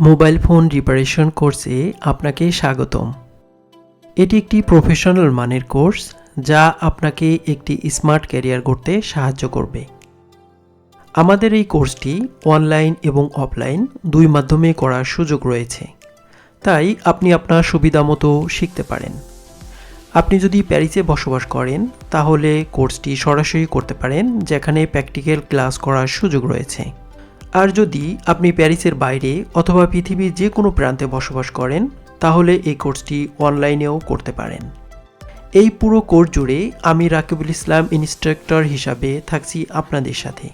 Mobile phone রিপারেশন কোর্সে আপনাকে স্বাগতম। এটি একটি প্রফেশনাল মানের কোর্স যা আপনাকে একটি স্মার্ট ক্যারিয়ার করতে সাহায্য করবে। আমাদের এই কোর্সটি অনলাইন এবং অফলাইন দুই মাধ্যমে করার সুযোগ রয়েছে। তাই আপনি আপনার সুবিধা মতো শিখতে পারেন। আপনি যদি প্যারিসে বসবাস করেন, তাহলে কোর্সটি সরাসরি করতে পারেন, যেখানে প্র্যাকটিক্যাল ক্লাস করার সুযোগ রয়েছে। আর যদি আপনি প্যারিসের বাইরে অথবা পৃথিবীর যে কোনো প্রান্তে বসবাস করেন, তাহলে এই কোর্সটি অনলাইনেও করতে পারেন। এই পুরো কোর্স জুড়ে আমি রাকিবুল ইসলাম ইনস্ট্রাক্টর হিসাবে থাকছি আপনাদের সাথে।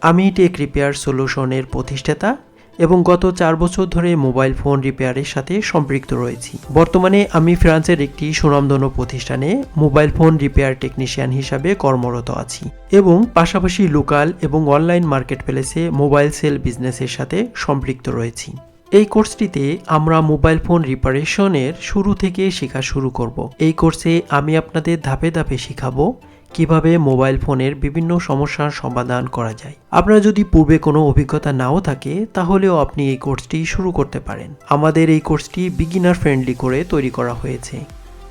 আমি টেক রিপেয়ার সলিউশনের প্রতিষ্ঠাতা এবং গত চার বছর ধরে মোবাইল ফোন রিপেয়ারের সাথে সম্পৃক্ত রয়েছি। বর্তমানে আমি ফ্রান্সের একটি সুনামধন্য প্রতিষ্ঠানে মোবাইল ফোন রিপেয়ার টেকনিশিয়ান হিসাবে কর্মরত আছি এবং পাশাপাশি লোকাল এবং অনলাইন মার্কেট প্লেসে মোবাইল সেল বিজনেসের সাথে সম্পৃক্ত রয়েছি। এই কোর্সটিতে আমরা মোবাইল ফোন রিপারেশনের শুরু থেকে শেখা শুরু করব। এই কোর্সে আমি আপনাদের ধাপে ধাপে শেখাবো কীভাবে মোবাইল ফোনের বিভিন্ন সমস্যার সমাধান করা যায়। আপনার যদি পূর্বে কোনো অভিজ্ঞতা নাও থাকে, তাহলেও আপনি এই কোর্সটি শুরু করতে পারেন। আমাদের এই কোর্সটি বিগিনার ফ্রেন্ডলি করে তৈরি করা হয়েছে,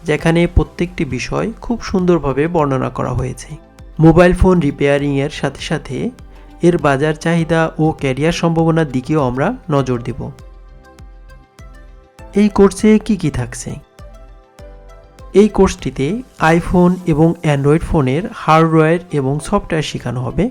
যেখানে প্রত্যেকটি বিষয় খুব সুন্দরভাবে বর্ণনা করা হয়েছে। মোবাইল ফোন রিপেয়ারিংয়ের সাথে সাথে এর বাজার চাহিদা ও ক্যারিয়ার সম্ভাবনার দিকেও আমরা নজর দেব। এই কোর্সে কি কি থাকছে? এই কোর্সটিতে আইফোন এবং অ্যান্ড্রয়েড ফোনের হার্ডওয়্যার এবং সফটওয়্যার শেখানো হবে।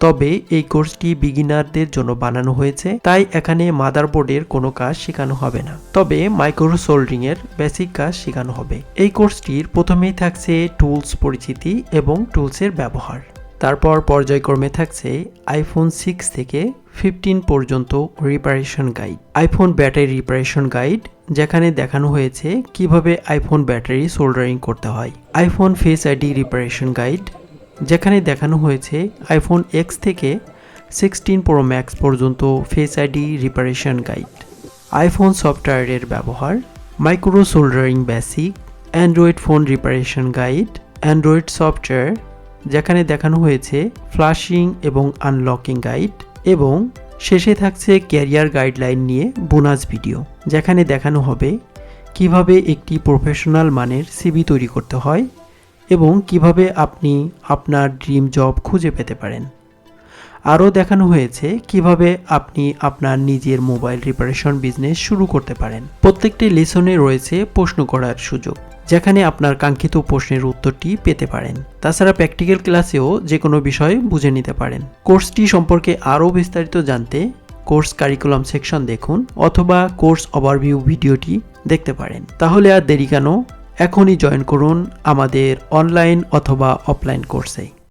তবে এই কোর্সটি বিগিনারদের জন্য বানানো হয়েছে, তাই এখানে মাদারবোর্ডের কোনো কাজ শেখানো হবে না। তবে মাইক্রো সোল্ডারিংয়ের বেসিক কাজ শেখানো হবে। এই কোর্সটির প্রথমেই থাকছে টুলস পরিচিতি এবং টুলসের ব্যবহার। তারপর পর্যায়ক্রমে থাকছে আইফোন সিক্স থেকে ফিফটিন পর্যন্ত reparation guide iPhone battery reparation guide যেখানে দেখানো হয়েছে কীভাবে আইফোন ব্যাটারি সোল্ডারিং করতে হয়। IPhone face ID reparation guide যেখানে দেখানো হয়েছে আইফোন এক্স থেকে সিক্সটিন প্রো ম্যাক্স পর্যন্ত face ID reparation guide iPhone সফটওয়্যারের ব্যবহার micro soldering basic Android phone reparation guide Android software যেখানে দেখানো হয়েছে ফ্লাশিং এবং আনলকিং গাইড এবং শেষে থাকছে ক্যারিয়ার গাইডলাইন নিয়ে বোনাস ভিডিও, যেখানে দেখানো হবে কীভাবে একটি প্রফেশনাল মানের সিবি তৈরি করতে হয় এবং কীভাবে আপনি আপনার ড্রিম জব খুঁজে পেতে পারেন। আরও দেখানো হয়েছে কীভাবে আপনি আপনার নিজের মোবাইল রিপারেশন বিজনেস শুরু করতে পারেন। প্রত্যেকটি লেসনে রয়েছে প্রশ্ন করার সুযোগ, যেখানে আপনার কাঙ্ক্ষিত প্রশ্নের উত্তরটি পেতে পারেন। তাছাড়া প্র্যাকটিক্যাল ক্লাসেও যে কোনো বিষয় বুঝে নিতে পারেন। কোর্সটি সম্পর্কে আরও বিস্তারিত জানতে কোর্স কারিকুলাম সেকশন দেখুন অথবা কোর্স ওভারভিউ ভিডিওটি দেখতে পারেন। তাহলে আর দেরি কেন? এখনই জয়েন করুন আমাদের অনলাইন অথবা অফলাইন কোর্সে।